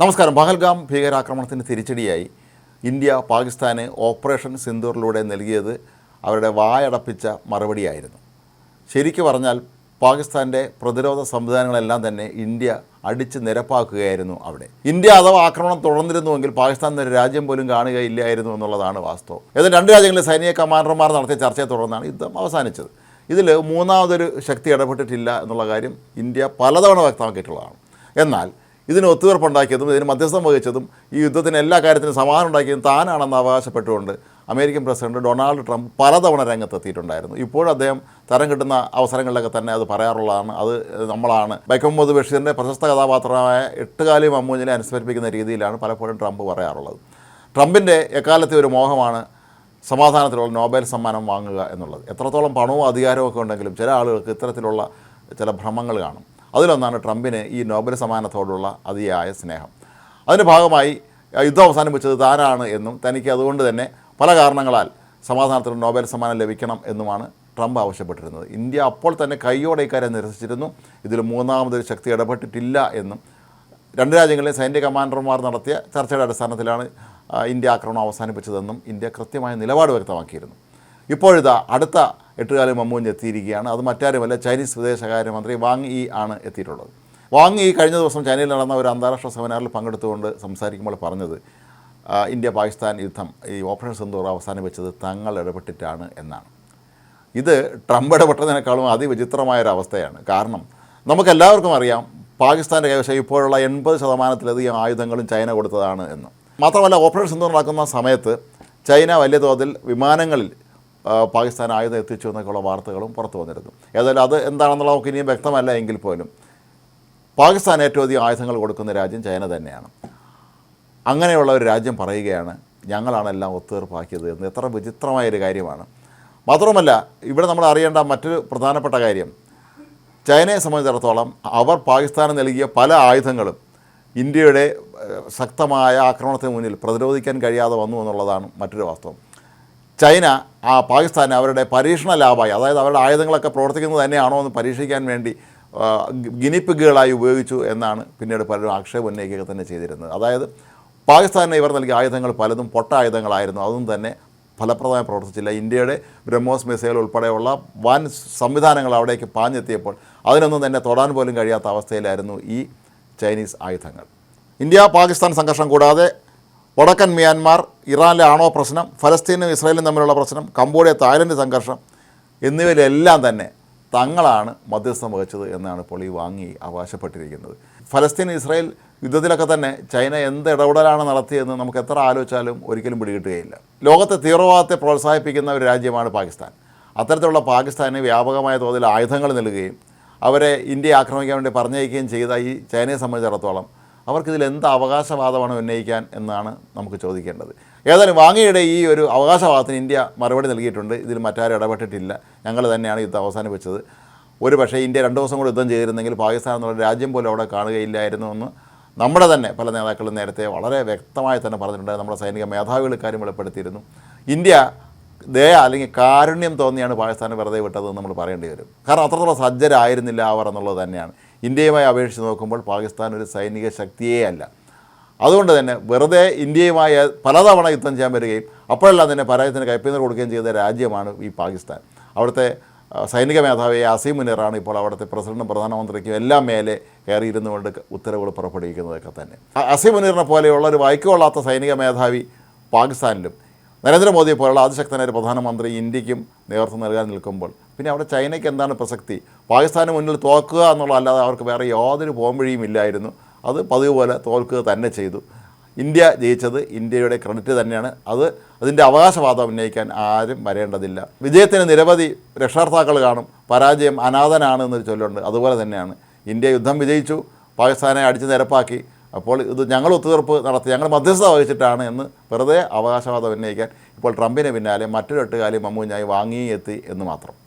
നമസ്കാരം. പഹൽഗാം ഭീകരാക്രമണത്തിന് തിരിച്ചടിയായി ഇന്ത്യ പാകിസ്ഥാന് ഓപ്പറേഷൻ സിന്ദൂറിലൂടെ നൽകിയത് അവരുടെ വായടപ്പിച്ച മറുപടിയായിരുന്നു. ശരിക്കു പറഞ്ഞാൽ പാകിസ്ഥാന്റെ പ്രതിരോധ സംവിധാനങ്ങളെല്ലാം തന്നെ ഇന്ത്യ അടിച്ച് നിരപ്പാക്കുകയായിരുന്നു അവിടെ. ഇന്ത്യ അഥവാ ആക്രമണം തുടർന്നിരുന്നുവെങ്കിൽ പാകിസ്ഥാൻ ഒരു രാജ്യം പോലും കാണുകയില്ലായിരുന്നു എന്നുള്ളതാണ് വാസ്തവം. ഏതായാലും രണ്ട് രാജ്യങ്ങളിലെ സൈനിക കമാൻഡർമാർ നടത്തിയ ചർച്ചയെ തുടർന്നാണ് യുദ്ധം അവസാനിച്ചത്. ഇതിൽ മൂന്നാമതൊരു ശക്തി ഇടപെട്ടിട്ടില്ല എന്നുള്ള കാര്യം ഇന്ത്യ പലതവണ വ്യക്തമാക്കിയിട്ടുള്ളതാണ്. എന്നാൽ ഇതിന് ഒത്തുതീർപ്പുണ്ടാക്കിയതും ഇതിന് മധ്യസ്ഥം വഹിച്ചതും ഈ യുദ്ധത്തിന് എല്ലാ കാര്യത്തിനും സമാധാനം ഉണ്ടാക്കിയതും താനാണെന്ന് അവകാശപ്പെട്ടുകൊണ്ട് അമേരിക്കൻ പ്രസിഡന്റ് ഡൊണാൾഡ് ട്രംപ് പലതവണ രംഗത്തെത്തിയിട്ടുണ്ടായിരുന്നു. ഇപ്പോഴും അദ്ദേഹം തരം കിട്ടുന്ന അവസരങ്ങളിലൊക്കെ തന്നെ അത് പറയാറുള്ളതാണ്. അത് നമ്മളാണ്. ബൈക്കം മുഹമ്മദ് ബഷീറിന്റെ പ്രശസ്ത കഥാപാത്രമായ എട്ടുകാലി മമ്മൂഞ്ഞിനെ അനുസ്മരിപ്പിക്കുന്ന രീതിയിലാണ് പലപ്പോഴും ട്രംപ് പറയാറുള്ളത്. ട്രംപിന്റെ എക്കാലത്തെ ഒരു മോഹമാണ് സമാധാനത്തിലുള്ള നോബൽ സമ്മാനം വാങ്ങുക എന്നുള്ളത്. എത്രത്തോളം പണവും അധികാരവും ഒക്കെ ഉണ്ടെങ്കിലും ചില ആളുകൾക്ക് ഇത്തരത്തിലുള്ള ചില ഭ്രമങ്ങൾ കാണും. അതിലൊന്നാണ് ട്രംപിന് ഈ നോബൽ സമ്മാനത്തോടുള്ള അതിയായ സ്നേഹം. അതിന്റെ ഭാഗമായി യുദ്ധം അവസാനിപ്പിച്ചത് താനാണ് എന്നും തനിക്ക് അതുകൊണ്ട് തന്നെ പല കാരണങ്ങളാൽ സമാധാനത്തിന് നോബൽ സമ്മാനം ലഭിക്കണം എന്നുമാണ് ട്രംപ് ആവശ്യപ്പെട്ടിരുന്നത്. ഇന്ത്യ അപ്പോൾ തന്നെ കയ്യോടെ ഇക്കാര്യം നിരസിച്ചിരുന്നു. ഇതിൽ മൂന്നാമതൊരു ശക്തി ഇടപെട്ടിട്ടില്ല എന്നും രണ്ട് രാജ്യങ്ങളിലെ സൈനിക കമാൻഡർമാർ നടത്തിയ ചർച്ചയുടെ അടിസ്ഥാനത്തിലാണ് ഇന്ത്യ ആക്രമണം അവസാനിപ്പിച്ചതെന്നും ഇന്ത്യ കൃത്യമായ നിലപാട് വ്യക്തമാക്കിയിരുന്നു. ഇപ്പോഴിതാ അടുത്ത എട്ടുകാലി മമ്മൂഞ്ഞ് എത്തിയിരിക്കുകയാണ്. അത് മറ്റാരുമല്ല ചൈനീസ് വിദേശകാര്യമന്ത്രി വാങ് ഈ ആണ് എത്തിയിട്ടുള്ളത്. വാങ് ഈ കഴിഞ്ഞ ദിവസം ചൈനയിൽ നടന്ന ഒരു അന്താരാഷ്ട്ര സെമിനാറിൽ പങ്കെടുത്തുകൊണ്ട് സംസാരിക്കുമ്പോൾ പറഞ്ഞത് ഇന്ത്യ പാകിസ്ഥാൻ യുദ്ധം ഈ ഓപ്പറേഷൻ സിന്ദൂർ അവസാനിപ്പിച്ചത് തങ്ങൾ ഇടപെട്ടിട്ടാണ് എന്നാണ്. ഇത് ട്രംപ് ഇടപെട്ടതിനേക്കാളും അവസ്ഥയാണ് കാരണം നമുക്കെല്ലാവർക്കും അറിയാം പാകിസ്ഥാന്റെ കൈവശം ഇപ്പോഴുള്ള എൺപത് ശതമാനത്തിലധികം ആയുധങ്ങളും ചൈന കൊടുത്തതാണ് എന്ന്. മാത്രമല്ല ഓപ്പറേഷൻ സിന്ദൂർ നടക്കുന്ന സമയത്ത് ചൈന വലിയ തോതിൽ വിമാനങ്ങളിൽ പാകിസ്ഥാൻ ആയുധം എത്തിച്ചു എന്നൊക്കെയുള്ള വാർത്തകളും പുറത്തു വന്നിരുന്നു. ഏതായാലും അത് എന്താണെന്നുള്ളത് നമുക്ക് ഇനിയും വ്യക്തമല്ല എങ്കിൽ പോലും പാകിസ്ഥാൻ ഏറ്റവും അധികം ആയുധങ്ങൾ കൊടുക്കുന്ന രാജ്യം ചൈന തന്നെയാണ്. അങ്ങനെയുള്ള ഒരു രാജ്യം പറയുകയാണ് ഞങ്ങളാണ് എല്ലാം ഒത്തുതീർപ്പാക്കിയത് എന്ന്. എത്ര വിചിത്രമായൊരു കാര്യമാണ്. മാത്രമല്ല ഇവിടെ നമ്മൾ അറിയേണ്ട മറ്റൊരു പ്രധാനപ്പെട്ട കാര്യം ചൈനയെ സംബന്ധിച്ചിടത്തോളം അവർ പാകിസ്ഥാന് നൽകിയ പല ആയുധങ്ങളും ഇന്ത്യയുടെ ശക്തമായ ആക്രമണത്തിന് മുന്നിൽ പ്രതിരോധിക്കാൻ കഴിയാതെ വന്നു എന്നുള്ളതാണ് മറ്റൊരു വാസ്തവം. ചൈന ആ പാകിസ്ഥാനെ അവരുടെ പരീക്ഷണ ലാഭമായി അതായത് അവരുടെ ആയുധങ്ങളൊക്കെ പ്രവർത്തിക്കുന്നത് തന്നെയാണോ എന്ന് പരീക്ഷിക്കാൻ വേണ്ടി ഗിനിപ്പിക്കുകളായി ഉപയോഗിച്ചു എന്നാണ് പിന്നീട് പലരും ആക്ഷേപം ഉന്നയിക്കുക തന്നെ ചെയ്തിരുന്നത്. അതായത് പാകിസ്ഥാനിന് ഇവർ നൽകിയ ആയുധങ്ങൾ പലതും പൊട്ട ആയുധങ്ങളായിരുന്നു. അതും തന്നെ ഫലപ്രദമായി പ്രവർത്തിച്ചില്ല. ഇന്ത്യയുടെ ബ്രഹ്മോസ് മിസൈൽ ഉൾപ്പെടെയുള്ള വൻ സംവിധാനങ്ങൾ അവിടേക്ക് പാഞ്ഞെത്തിയപ്പോൾ അതിനൊന്നും തന്നെ തൊടാൻ പോലും കഴിയാത്ത അവസ്ഥയിലായിരുന്നു ഈ ചൈനീസ് ആയുധങ്ങൾ. ഇന്ത്യ പാകിസ്ഥാൻ സംഘർഷം കൂടാതെ വടക്കൻ മ്യാൻമാർ ഇറാനിലെ ആണോ പ്രശ്നം ഫലസ്തീനും ഇസ്രായേലും തമ്മിലുള്ള പ്രശ്നം കംബോഡിയ തായ്ലൻഡ് സംഘർഷം എന്നിവയിലെല്ലാം തന്നെ തങ്ങളാണ് മധ്യസ്ഥം വഹിച്ചത് എന്നാണ് ഇപ്പോൾ ഈ വാങ്ങി അവകാശപ്പെട്ടിരിക്കുന്നത്. ഫലസ്തീൻ ഇസ്രായേൽ യുദ്ധത്തിലൊക്കെ തന്നെ ചൈന എന്ത് ഇടപെടലാണ് നടത്തിയതെന്ന് നമുക്ക് എത്ര ആലോചിച്ചാലും ഒരിക്കലും പിടികിട്ടുകയില്ല. ലോകത്തെ തീവ്രവാദത്തെ പ്രോത്സാഹിപ്പിക്കുന്ന ഒരു രാജ്യമാണ് പാകിസ്ഥാൻ. അത്തരത്തിലുള്ള പാകിസ്ഥാന് വ്യാപകമായ തോതിൽ ആയുധങ്ങൾ നൽകുകയും അവരെ ഇന്ത്യയെ ആക്രമിക്കാൻ വേണ്ടി പറഞ്ഞയക്കുകയും ചെയ്ത ഈ ചൈനയെ സംബന്ധിച്ചിടത്തോളം അവർക്കിതിൽ എന്ത് അവകാശവാദമാണ് ഉന്നയിക്കാൻ എന്നാണ് നമുക്ക് ചോദിക്കേണ്ടത്. ഏതായാലും വാങ്ങിയുടെ ഈ ഒരു അവകാശവാദത്തിന് ഇന്ത്യ മറുപടി നൽകിയിട്ടുണ്ട്. ഇതിൽ മറ്റാരും ഇടപെട്ടിട്ടില്ല. ഞങ്ങൾ തന്നെയാണ് യുദ്ധം അവസാനിപ്പിച്ചത്. ഒരു പക്ഷേ ഇന്ത്യ രണ്ട് ദിവസം കൂടി യുദ്ധം ചെയ്തിരുന്നെങ്കിൽ പാകിസ്ഥാൻ എന്നുള്ള രാജ്യം പോലും അവിടെ കാണുകയില്ലായിരുന്നു എന്ന് നമ്മുടെ തന്നെ പല നേതാക്കളും നേരത്തെ വളരെ വ്യക്തമായി തന്നെ പറഞ്ഞിട്ടുണ്ട് നമ്മുടെ സൈനിക മേധാവികൾ കാര്യം വെളിപ്പെടുത്തിയിരുന്നു. ഇന്ത്യ ദയ അല്ലെങ്കിൽ കാരുണ്യം തോന്നിയാണ് പാകിസ്ഥാൻ വെറുതെ വിട്ടതെന്ന് നമ്മൾ പറയേണ്ടി വരും. കാരണം അത്രത്തോളം സജ്ജരായിരുന്നില്ല അവർ എന്നുള്ളത് തന്നെയാണ്. ഇന്ത്യയുമായി അപേക്ഷിച്ച് നോക്കുമ്പോൾ പാകിസ്ഥാൻ ഒരു സൈനിക ശക്തിയേ അല്ല. അതുകൊണ്ട് തന്നെ വെറുതെ ഇന്ത്യയുമായി പലതവണ യുദ്ധം ചെയ്യാൻ വരികയും അപ്പോഴെല്ലാം തന്നെ പരാജയത്തിന് കൈപ്പിന്നർ കൊടുക്കുകയും ചെയ്ത രാജ്യമാണ് ഈ പാകിസ്ഥാൻ. അവിടുത്തെ സൈനിക മേധാവി അസീം മുനീറാണ് ഇപ്പോൾ അവിടുത്തെ പ്രസിഡന്റും പ്രധാനമന്ത്രിക്കും എല്ലാം മേലെ കയറിയിരുന്നു കൊണ്ട് ഉത്തരവുകൾ പുറപ്പെടുവിക്കുന്നതൊക്കെ തന്നെ. അസീം മുനീറിനെ പോലെയുള്ള ഒരു വായിക്കുകൊള്ളാത്ത സൈനിക മേധാവി പാകിസ്ഥാനിലും നരേന്ദ്രമോദിയെ പോലുള്ള അതിശക്തനായ പ്രധാനമന്ത്രി ഇന്ത്യക്കും നേതൃത്വം നൽകാൻ നിൽക്കുമ്പോൾ പിന്നെ അവിടെ ചൈനയ്ക്ക് എന്താണ് പ്രസക്തി? പാകിസ്ഥാന് മുന്നിൽ തോക്കുക എന്നുള്ളതല്ലാതെ അവർക്ക് വേറെ യാതൊരു പോംവഴിയും ഇല്ലായിരുന്നു. അത് പതിവ് പോലെ തോൽക്കുക തന്നെ ചെയ്തു. ഇന്ത്യ ജയിച്ചത് ഇന്ത്യയുടെ ക്രെഡിറ്റ് തന്നെയാണ്. അത് അതിന്റെ അവകാശവാദം ഉന്നയിക്കാൻ ആരും വരേണ്ടതില്ല. വിജയത്തിന് നിരവധി രക്ഷാർത്ഥാക്കൾ കാണും. പരാജയം അനാഥനാണ് എന്നൊരു ചൊല്ലുണ്ട്. അതുപോലെ തന്നെയാണ്. ഇന്ത്യ യുദ്ധം വിജയിച്ചു. പാകിസ്ഥാനെ അടിച്ചു നിരപ്പാക്കി. അപ്പോൾ ഇത് ഞങ്ങൾ ഒത്തുതീർപ്പ് നടത്തി. ഞങ്ങൾ മധ്യസ്ഥത വഹിച്ചിട്ടാണ് എന്ന് വെറുതെ അവകാശവാദം ഉന്നയിക്കാൻ ഇപ്പോൾ ട്രംപിന് പിന്നാലെ മറ്റൊരു എട്ടുകാലി മമ്മൂഞ്ഞായി വാങ്ങിയെത്തി എന്ന് മാത്രം.